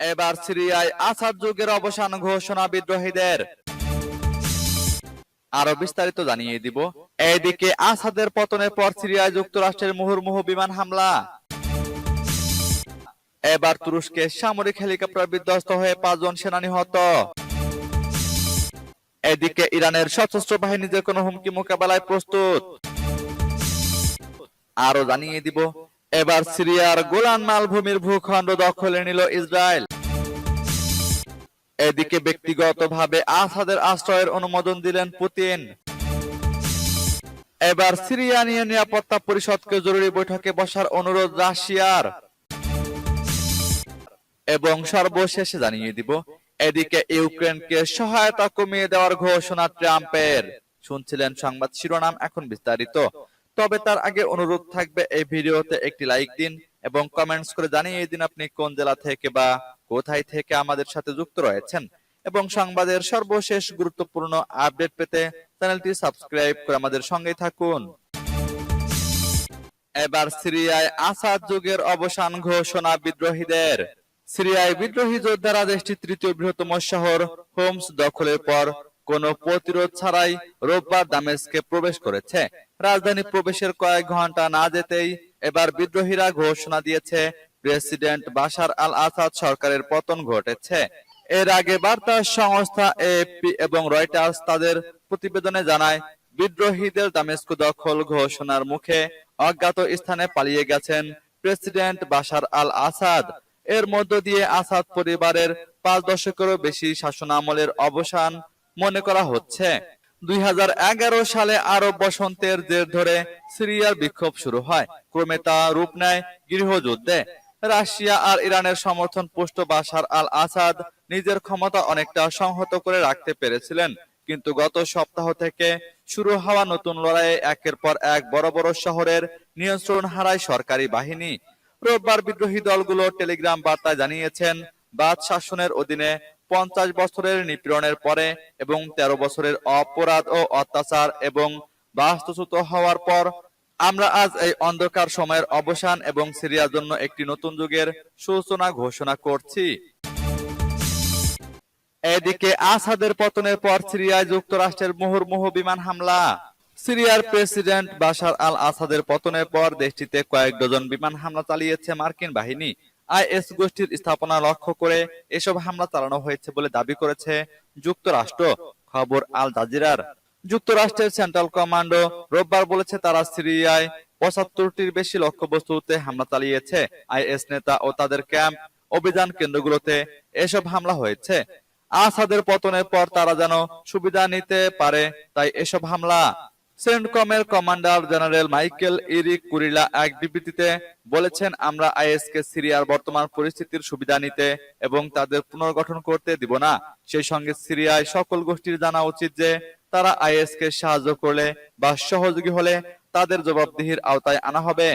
এবার সিরিয়ায় আসাদ যুগের অবসান ঘোষণা বিদ্রোহীদের। আরও বিস্তারিত জানিয়ে দিব। এদিকে আসাদের পতনের পর সিরিয়ায় যুক্তরাষ্ট্রের মুহুর্মুহু বিমান হামলা। এবার তুরস্কে সামরিক হেলিকপ্টার বিধ্বস্ত হয়ে পাঁচজন সেনা নিহত এদিকে ইরানের সশস্ত্র বাহিনী যে কোনো হুমকি মোকাবেলায় প্রস্তুত। আরও জানিয়ে দিব এবার সিরিয়ার গোলান মালভূমির ভূখণ্ড দখলে নিল ইসরায়েল। এদিকে ব্যক্তিগতভাবে আসাদের আশ্রয়ের অনুমোদন দিলেন পুতিন। এবার সিরিয়া নিয়ে নিরাপত্তা পরিষদকে জরুরি বৈঠকে বসার অনুরোধ রাশিয়ার। এবং সর্বশেষে জানিয়ে দিব, এদিকে ইউক্রেনকে সহায়তা কমিয়ে দেওয়ার ঘোষণা ট্রাম্পের। শুনছিলেন সংবাদ শিরোনাম, এখন বিস্তারিত। তবে তার আগে অনুরোধ থাকবে এই ভিডিওতে একটি লাইক দিন এবং কমেন্টস করে জানিয়ে দিন আপনি কোন জেলা থেকে বা কোথায় থেকে আমাদের সাথে যুক্ত রয়েছেন। এবং সংবাদের সর্বশেষ গুরুত্বপূর্ণ আপডেট পেতে চ্যানেলটি সাবস্ক্রাইব করে আমাদের সঙ্গেই থাকুন। এবার সিরিয়ায় আসাদ যুগের অবসান ঘোষণা বিদ্রোহীদের। সিরিয়ায় বিদ্রোহী যোদ্ধারা দেশটির তৃতীয় বৃহত্তম শহর হোমস দখলের পর কোনো প্রতিরোধ ছাড়াই রোববার দামেস্কে প্রবেশ করেছে। রাজধানী প্রবেশের কয়েক ঘণ্টা না যেতেই এবার বিদ্রোহীরা ঘোষণা দিয়েছে, প্রেসিডেন্ট বাশার আল আসাদ সরকারের পতন ঘটেছে। এর আগে বার্তা সংস্থা এএফপি এবং রয়টার্স তাদের প্রতিবেদনে জানায়, বিদ্রোহীদের দামেস্ক দখল ঘোষণার মুখে অজ্ঞাত স্থানে পালিয়ে গেছেন প্রেসিডেন্ট বাশার আল আসাদ এর মধ্য দিয়ে আসাদ পরিবারের পাঁচ দশকেরও বেশি শাসনামলের অবসান মনে করা হচ্ছে। দুই সালে আরব বসন্তের জের ধরে সিরিয়ার বিক্ষোভ শুরু হয়। ক্রমে তা রূপ নেয় গৃহযুদ্ধে। রাশিয়া আর ইরানের সমর্থন পুষ্ট বাশার আল আসাদ নিজের ক্ষমতা অনেকটা সংহত করে রাখতে পেরেছিলেন। কিন্তু গত সপ্তাহ থেকে শুরু হওয়া নতুন লড়াইয়ে একের পর এক বড় বড় শহরের নিয়ন্ত্রণ হারায় সরকারি বাহিনী। রোববার বিদ্রোহী দলগুলো টেলিগ্রাম বার্তায় জানিয়েছেন, বাদ শাসনের অধীনে পঞ্চাশ বছরের নিপীড়নের পরে এবং তেরো বছরের অপরাধ ও অত্যাচার এবং বাস্তুচ্যুত হওয়ার পর, আমরা আজ এই অন্ধকার সময়ের অবসান এবং সিরিয়ার জন্য একটি নতুন যুগের সূচনা ঘোষণা করছি। এদিকে আসাদের পতনের পর সিরিয়ায় যুক্তরাষ্ট্রের মুহুর্মুহু বিমান হামলা। সিরিয়ার প্রেসিডেন্ট বাশার আল আসাদের পতনের পর দেশটিতে কয়েক ডজন বিমান হামলা চালিয়েছে মার্কিন বাহিনী। আইএস গোষ্ঠীর স্থাপনা লক্ষ্য করে এসব হামলা চালানো হয়েছে বলে দাবি করেছে যুক্তরাষ্ট্র। খবর আল জাজিরার। যুক্তরাষ্ট্রের সেন্ট্রাল কমান্ডো রোববার বলেছে তারা সিরিয়ায় পঁচাত্তরটির বেশি লক্ষ্যবস্তুতে হামলা চালিয়েছে। আইএস নেতা ও তাদের ক্যাম্প, অভিযান কেন্দ্রগুলোতে এসব হামলা হয়েছে। আসাদের পতনের পর তারা যেন সুবিধা নিতে পারে, তাই এসব হামলা সেন্টকমের commander general Michael Erik Kurilla এক বিবৃতিতে বলেছেন, আমরা আইএস কে সিরিয়ার বর্তমান পরিস্থিতির সুবিধা নিতে এবং তাদের পুনর্গঠন করতে দিব না। সেই সঙ্গে সিরিয়ায় সকল গোষ্ঠীর জানা উচিত যে, তারা আইএস কে সাহায্য করলে বা সহযোগী হলে তাদের জবাবদিহির আওতায় আনা হবে।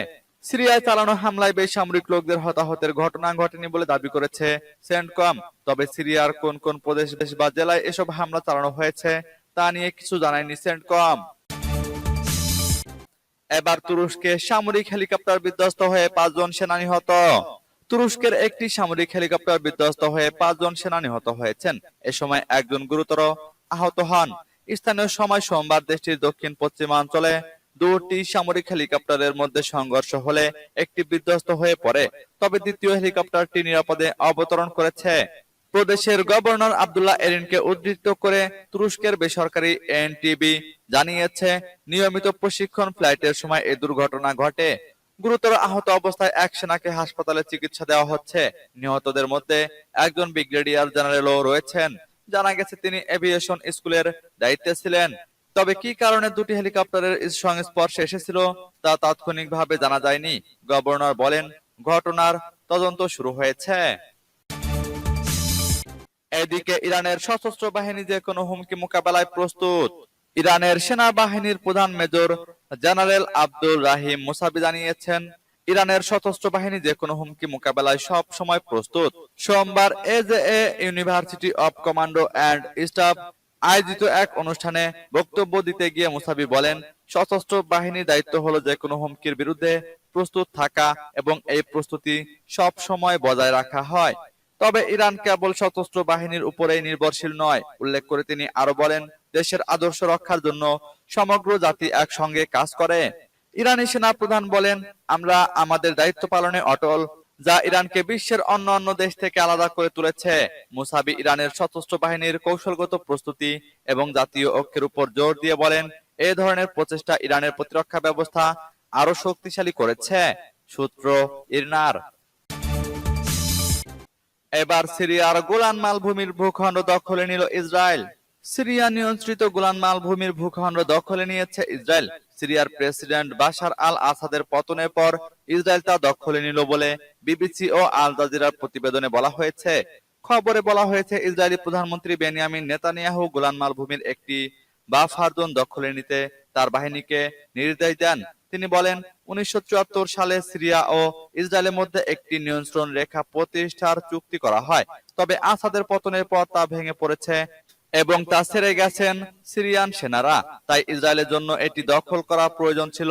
সিরিয়ায় চালানো হামলায় বেসামরিক লোকদের হতাহতের ঘটনা ঘটেনি বলে দাবি করেছে সেন্টকম তবে সিরিয়ার কোন কোন প্রদেশ দেশ বা জেলায় এসব হামলা চালানো হয়েছে তা নিয়ে কিছু জানায়নি সেন্টকম এবার তুরস্কে সামরিক হেলিকপ্টার বিধ্বস্ত হয়ে পাঁচজন সেনা নিহত তুরস্কের একটি সামরিক হেলিকপ্টার বিধ্বস্ত হয়ে পাঁচজন সেনা নিহত হয়েছেন। এ সময় একজন গুরুতর আহত হন। স্থানীয় সময় সোমবার দেশটির দক্ষিণ পশ্চিমাঞ্চলে দুটি সামরিক হেলিকপ্টারের মধ্যে সংঘর্ষ হলে একটি বিধ্বস্ত হয়ে পড়ে। তবে দ্বিতীয় হেলিকপ্টারটি নিরাপদে অবতরণ করেছে। প্রদেশের গভর্নর আব্দুল্লাহ এরিনকে উদ্ধৃত করে তুরস্কের বেসরকারি এনটিভি জানিয়েছে, নিয়মিত প্রশিক্ষণ ফ্লাইটের সময় এই দুর্ঘটনা ঘটে। গুরুতর আহত অবস্থায় এক সেনাকে হাসপাতালে চিকিৎসা দেওয়া হচ্ছে। নিহতদের মধ্যে একজন ব্রিগেডিয়ার জেনারেলও রয়েছেন। জানা গেছে, তিনি এভিয়েশন স্কুলের দায়িত্বে ছিলেন। তবে কি কারণে দুটি হেলিকপ্টারের সংস্পর্শে এসেছিল, তা তাৎক্ষণিকভাবে জানা যায়নি। গভর্নর বলেন, ঘটনার তদন্ত শুরু হয়েছে। এদিকে ইরানের সশস্ত্র বাহিনী যে কোনো হুমকি মোকাবেলায় প্রস্তুত। ইরানের সেনাবাহিনীর প্রধান major general Abdul Rahim Mousavi জানিয়েছেন, ইরানের সশস্ত্র বাহিনী যে কোনো হুমকি মোকাবেলায় সব সময় প্রস্তুত। সোমবার এজে university of commando and staff আয়োজিত এক অনুষ্ঠানে বক্তব্য দিতে গিয়ে মুসাবি বলেন, সশস্ত্র বাহিনীর দায়িত্ব হলো যে কোনো হুমকির বিরুদ্ধে প্রস্তুত থাকা এবং এই প্রস্তুতি সব সময় বজায় রাখা হয়। তবে ইরান কেবল সশস্ত্র বাহিনীর উপরেই নির্ভরশীল নয়, উল্লেখ করে তিনি আরও বলেন দেশের আদর্শ রক্ষার জন্য সমগ্র জাতি একসঙ্গে কাজ করে। ইরানি সেনা প্রধান বলেন, আমরা আমাদের দায়িত্ব পালনে অটল, যা ইরানকে বিশ্বের অন্য অন্য দেশ থেকে আলাদা করে তুলেছে। মুসাবি ইরানের সশস্ত্র বাহিনীর কৌশলগত প্রস্তুতি এবং জাতীয় ঐক্যের উপর জোর দিয়ে বলেন, এ ধরনের প্রচেষ্টা ইরানের প্রতিরক্ষা ব্যবস্থা আরও শক্তিশালী করেছে। সূত্র ইরনার। এবার সিরিয়ার গোলান মালভূমির ভূখণ্ড দখলে নিল ইসরায়েল। সিরিয়া নিয়ন্ত্রিত গোলান মালভূমির ভূখণ্ড দখলে নিয়েছে ইসরায়েল। সিরিয়ার প্রেসিডেন্ট বাশার আল আসাদের পতনের পর ইসরায়েল তা দখলে নিল বলে বিবিসি ও আল জাজিরার প্রতিবেদনে বলা হয়েছে। খবরে বলা হয়েছে, ইসরায়েলি প্রধানমন্ত্রী বেনিয়ামিন নেতানিয়াহু গোলান মালভূমির একটি বাফার জোন দখলে নিতে তার বাহিনীকে নির্দেশ দেন। তিনি বলেন, উনিশশো চুয়াত্তর সালে সিরিয়া ও ইসরায়েলের মধ্যে একটি নিয়ন্ত্রণ রেখা প্রতিষ্ঠার চুক্তি করা হয়। তবে আসাদের পতনের পর তা ভেঙে পড়েছে এবং তা ছেড়ে গেছেন সিরিয়ান সেনারা। তাই ইসরায়েলের জন্য এটি দখল করা প্রয়োজন ছিল।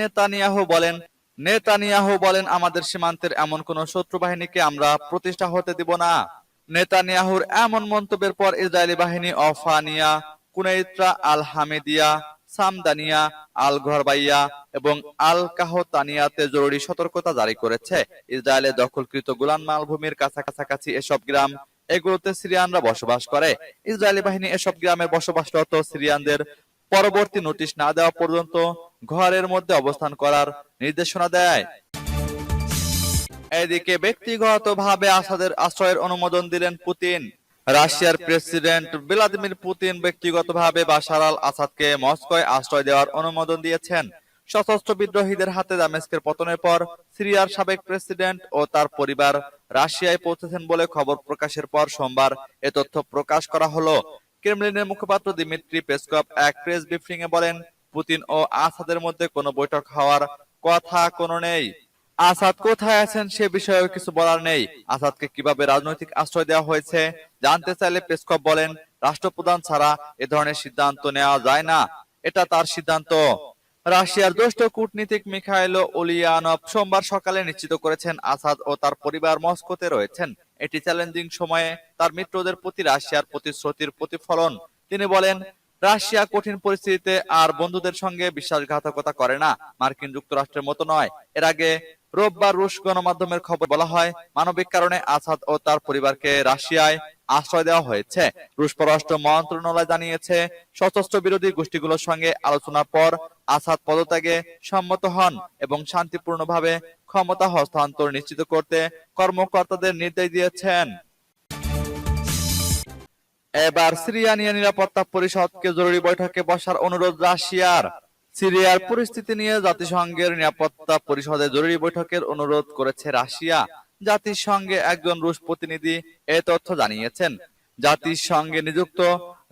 নেতানিয়াহু বলেন নেতানিয়াহু বলেন, আমাদের সীমান্তের এমন কোন শত্রু বাহিনীকে আমরা প্রতিষ্ঠা হতে দিব না। নেতানিয়াহুর এমন মন্তব্যের পর ইসরায়েলি বাহিনী অফানিয়া, কুনাইত্রা আল হামিদিয়া সামদানিয়া আল ঘরবাইয়া এবং আল কাহতানিয়াতে জরুরি সতর্কতা জারি করেছে। ইসরায়েলের দখলকৃত গোলান মালভূমির কাছাকাছি এসব গ্রাম এগুলোতে সিরিয়ানরা বসবাস করে। ইসরায়েলি বাহিনী এসব গ্রামে বসবাসরত সিরিয়ানদের পরবর্তী নোটিশ না দেওয়া পর্যন্ত ঘরের মধ্যে অবস্থান করার নির্দেশনা দেয়। এদিকে ব্যক্তিগতভাবে আসাদের আশ্রয়ের অনুমোদন দিলেন পুতিন। রাশিয়ার প্রেসিডেন্ট ভ্লাদিমির পুতিন ব্যক্তিগতভাবে বাশার আল আসাদকে মস্কোয় আশ্রয় দেওয়ার অনুমোদন দিয়েছেন। সশস্ত্র বিদ্রোহীদের হাতে দামেস্কের পতনের পর সিরিয়ার সাবেক প্রেসিডেন্ট ও তার পরিবার রাশিয়ায় পৌঁছেছেন বলে খবর প্রকাশের পর সোমবার এ তথ্য প্রকাশ করা হলো। ক্রেমলিনের মুখপাত্র দিমিত্রি পেসকপ এক প্রেস ব্রিফিং এ বলেন, পুতিন ও আসাদের মধ্যে কোনো বৈঠক হওয়ার কথা কোনো নেই। আসাদ কোথায় আছেন সে বিষয়ে কিছু বলার নেই। আসাদকে কীভাবে রাজনৈতিক আশ্রয় দেওয়া হয়েছে জানতে চাইলে পেসকপ বলেন, রাষ্ট্রপ্রধান ছাড়া এ ধরনের সিদ্ধান্ত নেওয়া যায় না। এটা তার সিদ্ধান্ত। রাশিয়ার জ্যেষ্ঠ কূটনীতিক মিখাইল ওলিয়ানভ সোমবার সকালে নিশ্চিত করেছেন আসাদ ও তার পরিবার মস্কোতে রয়েছেন। এটি চ্যালেঞ্জিং সময়ে তার মিত্রদের প্রতি রাশিয়ার প্রতিশ্রুতির প্রতিফলন। তিনি বলেন, রাশিয়া কঠিন পরিস্থিতিতে আর বন্ধুদের সঙ্গে বিশ্বাসঘাতকতা করে না। মার্কিন যুক্তরাষ্ট্রের মতো নয়। এর আগে রোববার রুশ গণমাধ্যমের খবর বলা হয়, মানবিক কারণে আসাদ ও তার পরিবারকে রাশিয়ায় আশ্রয় দেওয়া হয়েছে। রুশ পররাষ্ট্র মন্ত্রণালয় জানিয়েছে, সশস্ত্র বিরোধী গোষ্ঠীগুলোর সঙ্গে আলোচনার পর আসাদ পদত্যাগে সম্মত হন এবং শান্তিপূর্ণভাবে ক্ষমতা হস্তান্তর নিশ্চিত করতে কর্মকর্তাদের নির্দেশ দিয়েছেন। এবার সিরিয়া নিয়ে নিরাপত্তা পরিষদকে জরুরি বৈঠকে বসার অনুরোধ রাশিয়ার। সিরিয়ার পরিস্থিতি নিয়ে জাতিসংঘের নিরাপত্তা পরিষদে জরুরি বৈঠকের অনুরোধ করেছে রাশিয়া। জাতিসংঘে একজন রুশ প্রতিনিধি এ তথ্য জানিয়েছেন। জাতিসংঘে নিযুক্ত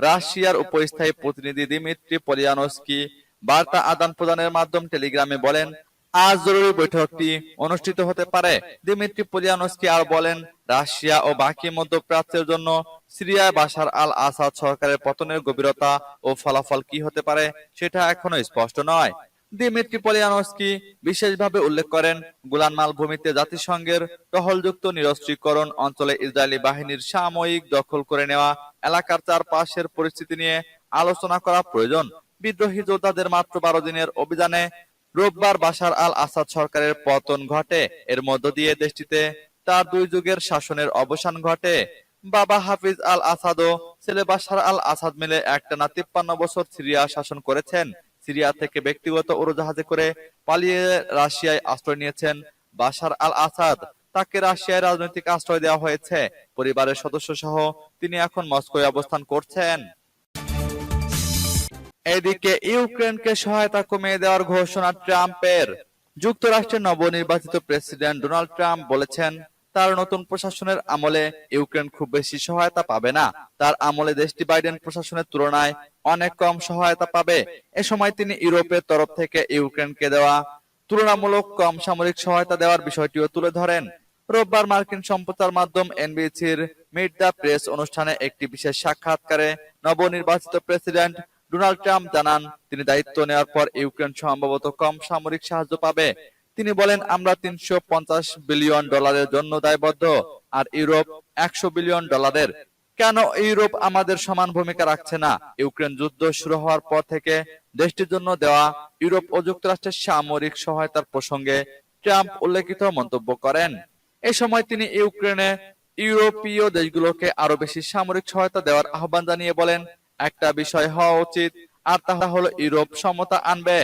রাশিয়ার উপস্থায়ী প্রতিনিধি দিমিত্রি পলিয়ানস্কি বার্তা আদান প্রদানের মাধ্যম টেলিগ্রামে বলেন আজ জরুরি বৈঠকটি অনুষ্ঠিত হতে পারে। দিমিত্রি পলিয়ানস্কি আর বলেন, রাশিয়া ও বাকি মধ্যপ্রাচ্যের জন্য সিরিয়ায় বাশার আল আসাদ সরকারের পতনের গভীরতা ও ফলাফল কি হতে পারে সেটা এখনও স্পষ্ট নয়। দিমিত্রি পলিয়ানস্কি বিশেষভাবে উল্লেখ করেন, গোলান মালভূমিতে জাতিসংঘের টহলযুক্ত নিরস্ত্রীকরণ অঞ্চলে ইসরায়েলি বাহিনীর সাময়িক দখল করে নেওয়া, এলাকার চারপাশের পরিস্থিতি নিয়ে আলোচনা করা প্রয়োজন। বিদ্রোহী যোদ্ধাদের মাত্র বারো দিনের অভিযানে রোববার বাশার আল আসাদ সরকারের পতন ঘটে। এর মধ্য দিয়ে দেশটিতে তার দুই যুগের শাসনের অবসান ঘটে। বাবা হাফিজ আল আসাদ ও ছেলে বাশার আল আসাদ মিলে একটানা তিপ্পান্ন বছর সিরিয়া শাসন করেছেন। সিরিয়া থেকে ব্যক্তিগত উড়োজাহাজে করে পালিয়ে রাশিয়ায় আশ্রয় নিয়েছেন বাশার আল আসাদ তাকে রাশিয়ায় রাজনৈতিক আশ্রয় দেওয়া হয়েছে। পরিবারের সদস্য সহ তিনি এখন মস্কোয় অবস্থান করছেন। এদিকে ইউক্রেনকে সহায়তা কমিয়ে দেওয়ার ঘোষণা ট্রাম্পের। যুক্তরাষ্ট্রের নবনির্বাচিত প্রেসিডেন্ট ডোনাল্ড ট্রাম্প বলেছেন, তার নতুন প্রশাসনের আমলে ইউক্রেন খুব বেশি সহায়তা পাবে না। তার আমলে দেশটি বাইডেন প্রশাসনের তুলনায় অনেক কম সহায়তা পাবে। এ সময় তিনি ইউরোপের তরফ থেকে ইউক্রেনকে দেওয়া তুলনামূলক কম সামরিক সহায়তা দেওয়ার বিষয়টিও তুলে ধরেন। রোববার মার্কিন সম্প্রচার মাধ্যম এনবিসির মিট দ্য প্রেস অনুষ্ঠানে একটি বিশেষ সাক্ষাৎকারে নবনির্বাচিত প্রেসিডেন্ট ডোনাল্ড ট্রাম্প জানান, তিনি দায়িত্ব নেওয়ার পর ইউক্রেন সম্ভবত কম সামরিক সাহায্য পাবে। তিনি বলেন, আমরা তিনশো পঞ্চাশ বিলিয়ন ডলারের জন্য দায়বদ্ধ, আর ইউরোপ একশো বিলিয়ন ডলারের। কেন ইউরোপ আমাদের সমান ভূমিকা রাখছে না? ইউক্রেন যুদ্ধ শুরু হওয়ার পর থেকে দেশটির জন্য দেওয়া ইউরোপ ও যুক্তরাষ্ট্রের সামরিক সহায়তার প্রসঙ্গে ট্রাম্প উল্লেখিত মন্তব্য করেন। এ সময় তিনি ইউক্রেনে ইউরোপীয় দেশগুলোকে আরও বেশি সামরিক সহায়তা দেওয়ার আহ্বান জানিয়ে বলেন একটা বিষয় হওয়া উচিত, আর তা হলো ইউরোপ সমতা আনবে।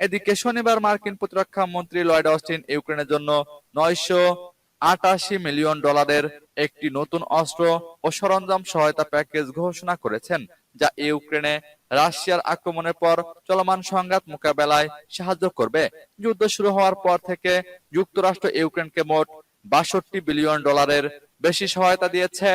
এদিকে শনিবার মার্কিন প্রতিরক্ষা মন্ত্রী লয়েড অস্টিন ইউক্রেনের জন্য নয়শো আটাশি মিলিয়ন ডলারের একটি নতুন অস্ত্র ও সরঞ্জাম সহায়তা প্যাকেজ ঘোষণা করেছেন, যা ইউক্রেনে রাশিয়ার আক্রমণের পর চলমান সংঘাত মোকাবেলায় সাহায্য করবে। যুদ্ধ শুরু হওয়ার পর থেকে যুক্তরাষ্ট্র ইউক্রেনকে মোট বাষট্টি বিলিয়ন ডলারের বেশি সহায়তা দিয়েছে।